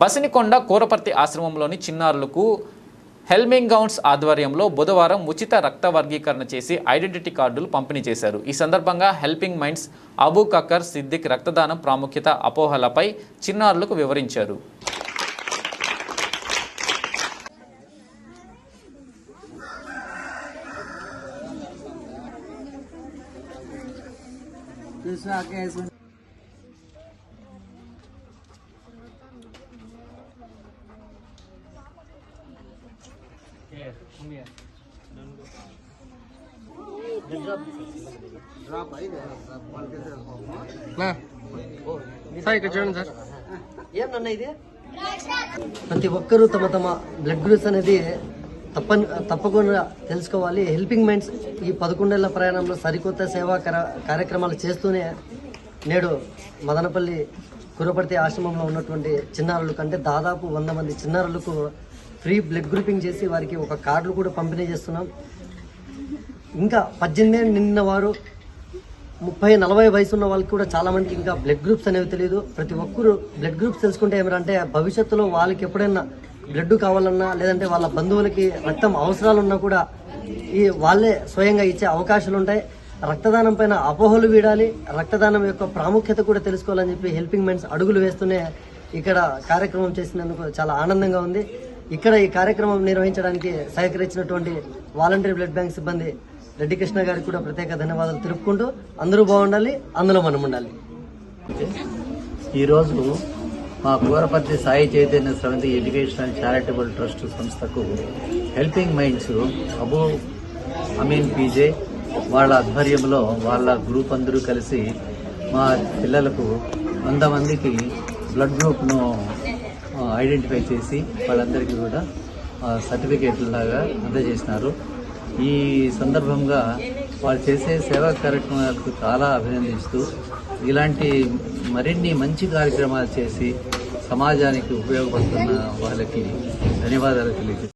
బసినికొండ కోరపర్తి ఆశ్రమంలోని చిన్నారులకు helming gowns ఆధ్వర్యంలో బుధవారం ఉచిత రక్త వర్గీకరణ చేసి ఐడెంటిటీ కార్డులు పంపిణీ చేశారు. ఈ సందర్భంగా హెల్పింగ్ మైండ్స్ అబూ కక్కర్ సిద్దిక్ రక్తదానం ప్రాముఖ్యత అపోహలపై చిన్నారులకు వివరించారు. సార్ ఇక్కడ చూడండి సార్. ఏమన్నా ఇది? ప్రతి ఒక్కరూ తమ తమ బ్లడ్ గ్రూప్స్ అనేది తప్ప తప్పకుండా తెలుసుకోవాలి. హెల్పింగ్ మైండ్స్ ఈ పదకొండేళ్ళ ప్రయాణంలో సరికొత్త సేవా కర- కార్యక్రమాలు చేస్తూనే నేడు మదనపల్లి కురపర్తి ఆశ్రమంలో ఉన్నటువంటి చిన్నారులు కంటే దాదాపు వంద మంది చిన్నారులకు ఫ్రీ బ్లడ్ గ్రూపింగ్ చేసి వారికి ఒక కార్డులు కూడా పంపిణీ చేస్తున్నాం. ఇంకా పద్దెనిమిది నిన్న నిండిన వారు ముప్పై నలభై వయసు ఉన్న వాళ్ళకి కూడా చాలా మందికి ఇంకా బ్లడ్ గ్రూప్స్ అనేవి తెలియదు ప్రతి ఒక్కరు బ్లడ్ గ్రూప్స్ తెలుసుకుంటే ఏమిటంటే భవిష్యత్తులో వాళ్ళకి ఎప్పుడైనా బ్లడ్ కావాలన్నా లేదంటే వాళ్ళ బంధువులకి రక్తం అవసరాలున్నా కూడా ఈ వాళ్ళే స్వయంగా ఇచ్చే అవకాశాలు ఉంటాయి. రక్తదానం పైన అపోహలు వీడాలి. రక్తదానం యొక్క ప్రాముఖ్యత కూడా తెలుసుకోవాలని చెప్పి హెల్పింగ్ మెంట్స్ అడుగులు వేస్తూనే ఇక్కడ కార్యక్రమం చేసినందుకు చాలా ఆనందంగా ఉంది. ఇక్కడ ఈ కార్యక్రమం నిర్వహించడానికి సహకరించినటువంటి వాలంటరీ బ్లడ్ బ్యాంక్ సిబ్బంది రెడ్డి కృష్ణ గారికి కూడా ప్రత్యేక ధన్యవాదాలు తెలుపుకుంటూ అందరూ బాగుండాలి అందులో మనం ఉండాలి. ఈరోజు మా Kooraparthi Sai Chaitanya Samiti educational charitable trust సంస్థకు helping minds Abu Ameen PJ వాళ్ళ ఆధ్వర్యంలో వాళ్ళ గ్రూప్ అందరూ కలిసి మా పిల్లలకు వంద మందికి బ్లడ్ గ్రూప్ను ఐడెంటిఫై చేసి వాళ్ళందరికీ కూడా ఆ, సర్టిఫికేట్ల లాగా అందజేసినారు. ఈ సందర్భంగా వాళ్ళు చేసే సేవా కార్యక్రమాలకు చాలా అభినందిస్తూ ఇలాంటి మరిన్ని మంచి కార్యక్రమాలు చేసి సమాజానికి ఉపయోగపడుతున్న వాళ్ళకి ధన్యవాదాలు తెలియజేస్తాను